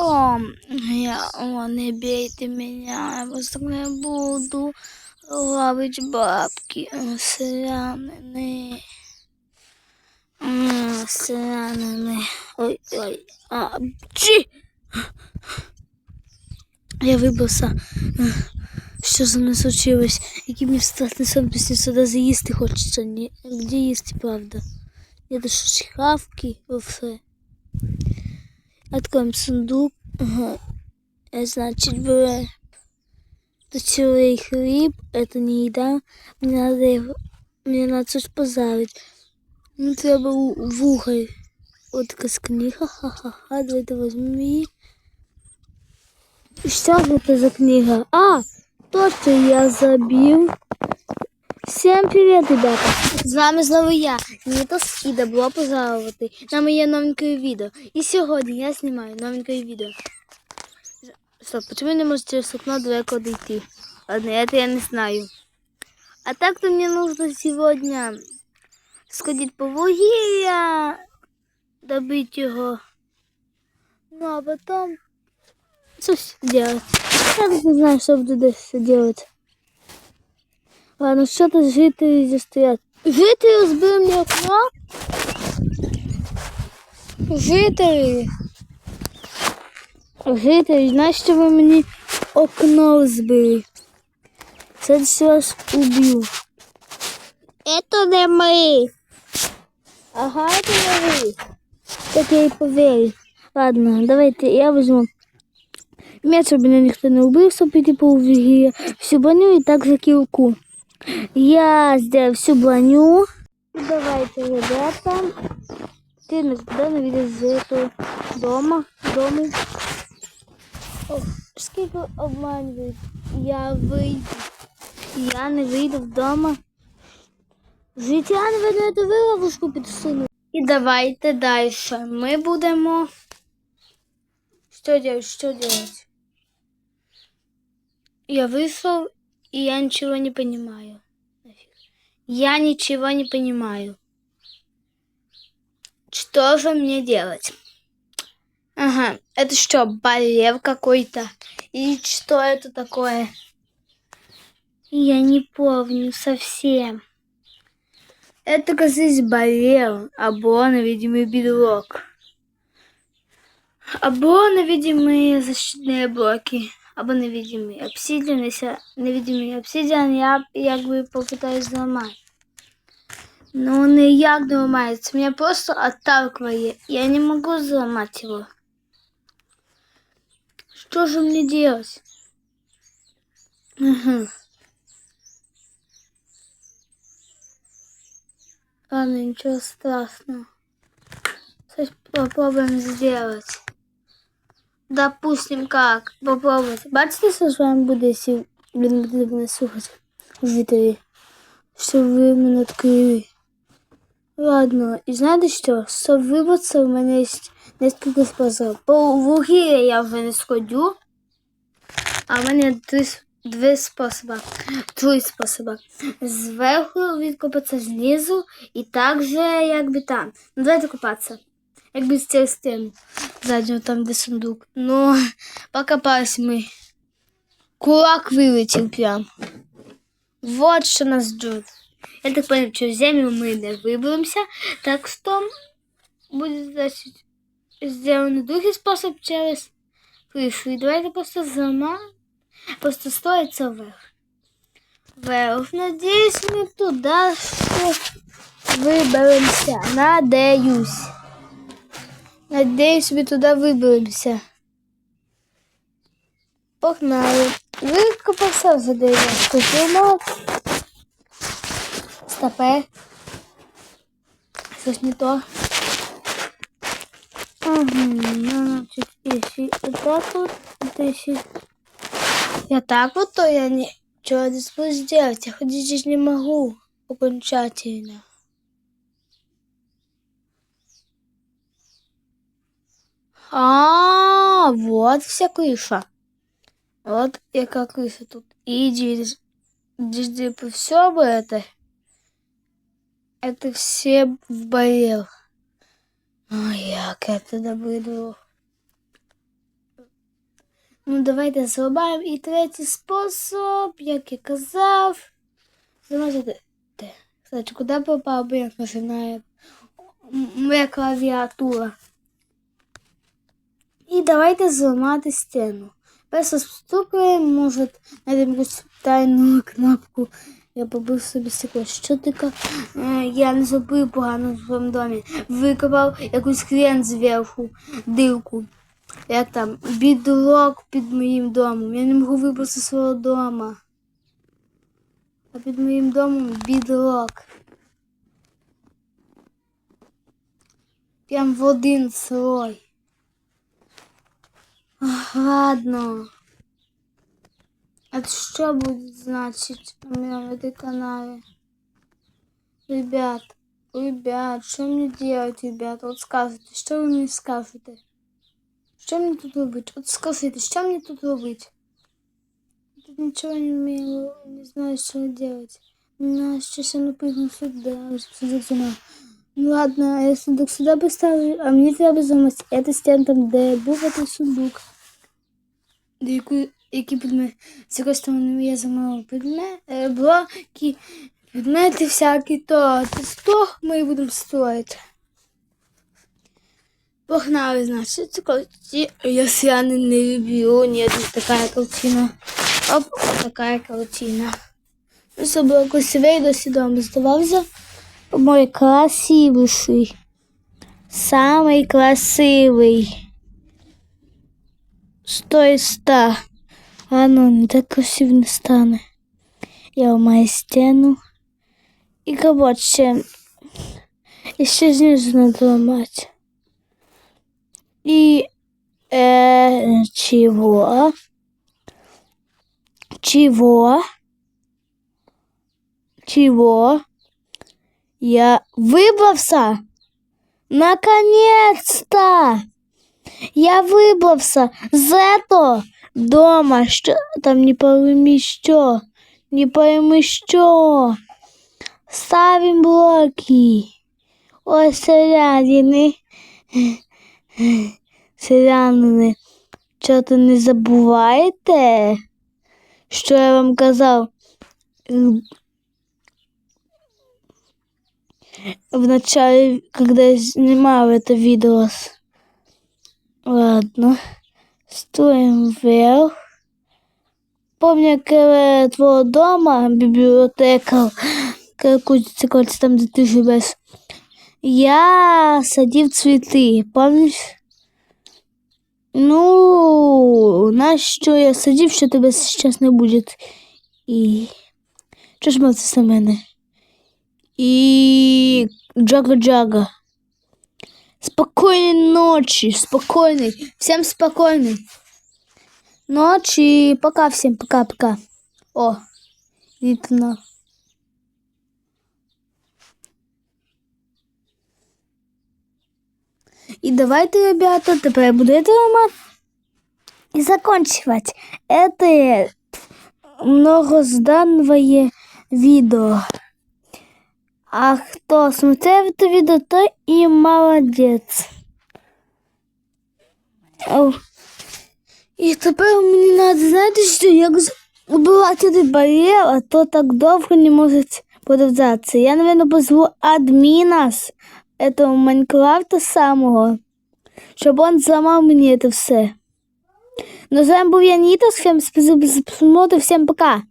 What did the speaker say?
О, я, о, не бейте меня, я вас так не буду ловить бабки, сранины. М, Ой, ой, а, чи! Я вибився. Що за мною случилось? Який мені страшний сон після сюди заїсти хочеться. Ні, де їсти, правда? Я до шкафки, все. Откроем сундук. Ага. Э, Значит, берем целый хлеб. Это не еда. Мне надо его... Мне надо щось позарить. Ну, треба вуголь. От книга. Ха-ха-ха. Давайте її. Що ж це за книга? А, то, що я забив. Всем привет, ребята! З вами знову я, Ніта і добро пожалувати на моє новеньке відео. І сьогодні я знімаю новеньке відео. Стоп, почему не можете через окно далеко дойти? Ладно, это я не знаю. А так-то мне нужно сегодня сходить по вугілля, добыть его. Ну, а потом что делать. Я не знаю, что буду дальше делать. Ладно, що тут жителі здесь стоять? Жителі розбили мені окно? Жителі. Жителі, знаєш, що ви мені окно збили? Це вас уб'ю. Это не ми. Ага, это не ви. Так я і повірю. Ладно, давайте я візьму. Меч, щоб мене ніхто не убив, щоб по вугілля. Всю броню і так за кілку. Я сделаю всю броню. И давайте, ребята. Ты нас куда наведешь из этого дома? Дома. О, сколько обманывает. Я выйду. Я не выйду дома. Життя, наверное, это ви ловушку підсунули. І давайте дальше. Ми будемо... Что делать? Что делать? Я вышел, и я ничего не понимаю. Я ничего не понимаю. Что же мне делать? Ага, это что, болев какой-то? И что это такое? Я не помню совсем. Это, кажется, болел, або невидимый бедрок. Або невидимые защитные блоки Або невидимий обсидіан, якщо невидимий обсидіан, я якби попитаюсь зламати. Ну, ніяк не ламається. Меня просто отталкивает. Я не могу взломать его. Что же мне делать? Угу. Ладно, ничего страшного. Сейчас попробуем сделать. Допустим, как? Попробовать. Бачите, що з вами буде, якщо він буде мене слухати жителі? Що ви мене відкрили. Ладно, і знаєте що? Щоб вибратися, у мене є несколько способів. По вугілля я вже не сходю. А в мене три, два способи. Три способи. Зверху відкопатися знизу і також якби там. Ну, давайте копатися. Якби з цієї стіни. Заднього там, де сундук. Ну, покопались ми. Кулак вилетів прям. Вот що нас ждет. Я так понял, що в землю ми не виберемося, так що буде, значить, сделаний другий спосіб через кришу. І давайте просто зламаємо, просто стоїться вверх. Вверх. Надіюсь, ми туди ще виберемося. Надеюсь. Надеюсь, мы туда выберемся. Погнали. Викопався за дерев'янську фірму. Стопе. Щось не то. Угу, ну, значит, если вот так вот, это если... Я так вот, то я ничего не смогу сделать. Я ходить здесь не могу окончательно. А, вот вся крыша. Вот яка крыша тут. И здесь, здесь все бы это. Это все болел. Ой, як я туди буду. Ну, давайте зробимо і третій спосіб, як я казав. Зламати. Де? Кстати, куди попав, бо я не знаю. М- Моя клавіатура. І давайте зламати стіну. Перше стукаємо, може, знайдемо якусь тайну кнопку. Я побив собі стекло щотика. Е, Я не зробив погано в своєму домі. Викопав якусь хрен зверху, дирку. Як там, бідлок під моїм домом. Я не можу вибрати свого дома. А під моїм домом бідлок. Прям в один слой. Ладно. А что будет значить у меня в этой канале? Ребят, ребят, что мне делать, ребят? Вот скажите, что вы мне скажете? Что мне тут робить? Вот скажите, что мне тут робить? Тут ничего не умею, не знаю, что делать. На, сейчас я напрыгну сюда, сюда. Ну ладно, я сундук сюда поставлю, а мені треба зламати эту стіну там, де був этот сундук. До яку, які предмети, з якої сторони я замовив предмет, е, блоки, предмети всякі, то, то з того ми будемо строїти. Погнали, значит, це картина. Я не, люблю, нет, вот такая картина. Оп, вот такая картина. Ну, Це було красивее, досі дом здавався. Мой красивейший. Самый красивый. Сто из ста. А ну, не так красиво не стане. Я ламаю стену. І короче, і ще знизу надо ламати. И э, чего? Чего? Чего? Я выбрался? Наконец-то! Я выбрался з этого дома, що там не пойми що, не пойми що. Ставим блоки. Ось селянини. Селянини, що-то не забувайте, що я вам казав м, в начале, когда я снимал это видео. Ладно, стоим вверх. Помню, коли твого дома, бібліотека, якусь там, де ти живеш, я садив цвіти, помниш? Ну, на що я садив, що тебе зараз не буде. І. Що ж мовиться на мене? І. Джага-джага. Спокойной ночи, спокойной. Всем спокойной ночи. Пока всем, пока-пока. О, видно. И давайте, ребята, теперь будет роман. И заканчивать это многозданное видео. А кто смотрел это видео, то и молодец. Ау. І тепер мені треба, знаєте, що як убивати бар'єр, а то так довго не може подаватися. Я, наверное, позву адміна з этого Майнкрафта самого, щоб он зламав мені це все. Ну, з вами був я Ніта, всім спасибо за просмотр, всім пока.